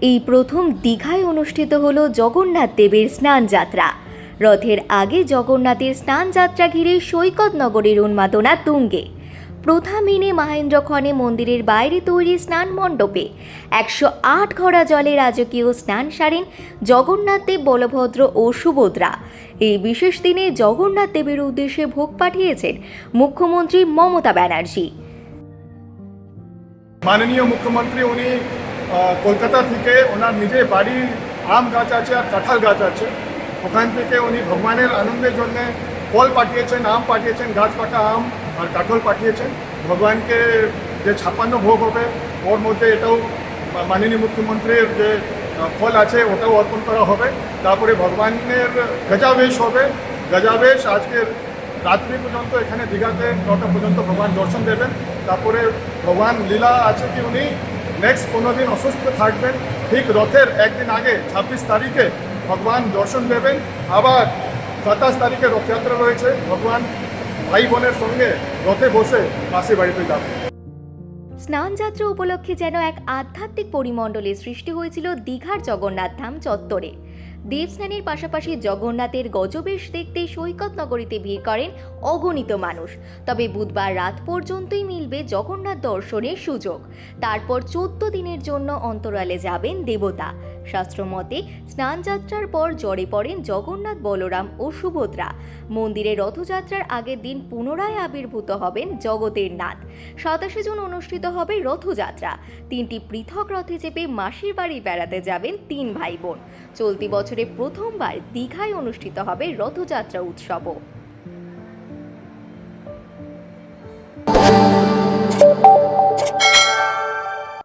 এই প্রথম দীঘায় অনুষ্ঠিত হল জগন্নাথ দেবের স্নান যাত্রা। রথের আগে জগন্নাথের স্নান যাত্রা ঘিরে সৈকত নগরীর উন্মাদনা তুঙ্গে। প্রথা মেনে মহেন্দ্রক্ষণে মন্দিরের বাইরে তৈরি স্নান মণ্ডপে একশো আট ঘোড়া জলে রাজকীয় স্নান সারেন জগন্নাথ দেব, বলভদ্র ও সুভদ্রা। এই বিশেষ দিনে জগন্নাথ দেবের উদ্দেশ্যে ভোগ পাঠিয়েছেন মুখ্যমন্ত্রী মমতা ব্যানার্জি। মাননীয় মুখ্যমন্ত্রী, উনি কলকাতা থেকে ওনার নিজের বাড়ির আম গাছ আছে আর কাঁঠাল গাছ আছে। ওখান থেকে উনি ভগবানের আনন্দের জন্য ফল পাঠিয়েছেন, আম পাঠিয়েছেন, গাছ পাকা আম আর কাঁঠাল পাঠিয়েছেন। ভগবানকে যে ছাপান্ন ভোগ হবে, ওর মধ্যে এটাও মাননীয় মুখ্যমন্ত্রীর যে ফল আছে, ওটাও অর্পণ করা হবে। তারপরে ভগবানের গজাবেশ হবে। গজাবেশ আজকের রাত্রি পর্যন্ত এখানে দীঘাতে, নটা পর্যন্ত ভগবান দর্শন দেবেন। তারপরে ভগবান লীলা আছে কি উনি? নেক্সট পনেরো দিন অসুস্থ থাকবেন। ঠিক রথের একদিন আগে, ছাব্বিশ তারিখে ভগবান দর্শন দেবেন। আবার সাতাশ তারিখে রথযাত্রা রয়েছে। ভগবান ভাই বোনের সঙ্গে রথে বসে মাসি বাড়িতে যাবেন। স্নানযাত্রা উপলক্ষে যেন এক আধ্যাত্মিক পরিমণ্ডলের সৃষ্টি হয়েছিল দীঘার জগন্নাথ ধাম চত্বরে। দেবস্নানের পাশাপাশি জগন্নাথের গজবেশ দেখতে সৈকত নগরীতে ভিড় করেন অগণিত মানুষ। তবে বুধবার রাত পর্যন্তই মিলবে জগন্নাথ দর্শনের সুযোগ। তারপর চোদ্দ দিনের জন্য অন্তরালে যাবেন দেবতা। শাস্ত্রমতে, স্নানযাত্রার পর জ্বরে পড়েন জগন্নাথ, বলরাম ও সুভদ্রা। মন্দিরে রথযাত্রার আগের দিন পুনরায় আবির্ভূত হবেন জগতের নাথ। সাতাশে জুন অনুষ্ঠিত হবে রথযাত্রা। তিনটি পৃথক রথে চেপে মাসির বাড়ি বেড়াতে যাবেন তিন ভাই বোন চলতি বছরে প্রথমবার দীঘায় অনুষ্ঠিত হবে রথযাত্রা উৎসবও।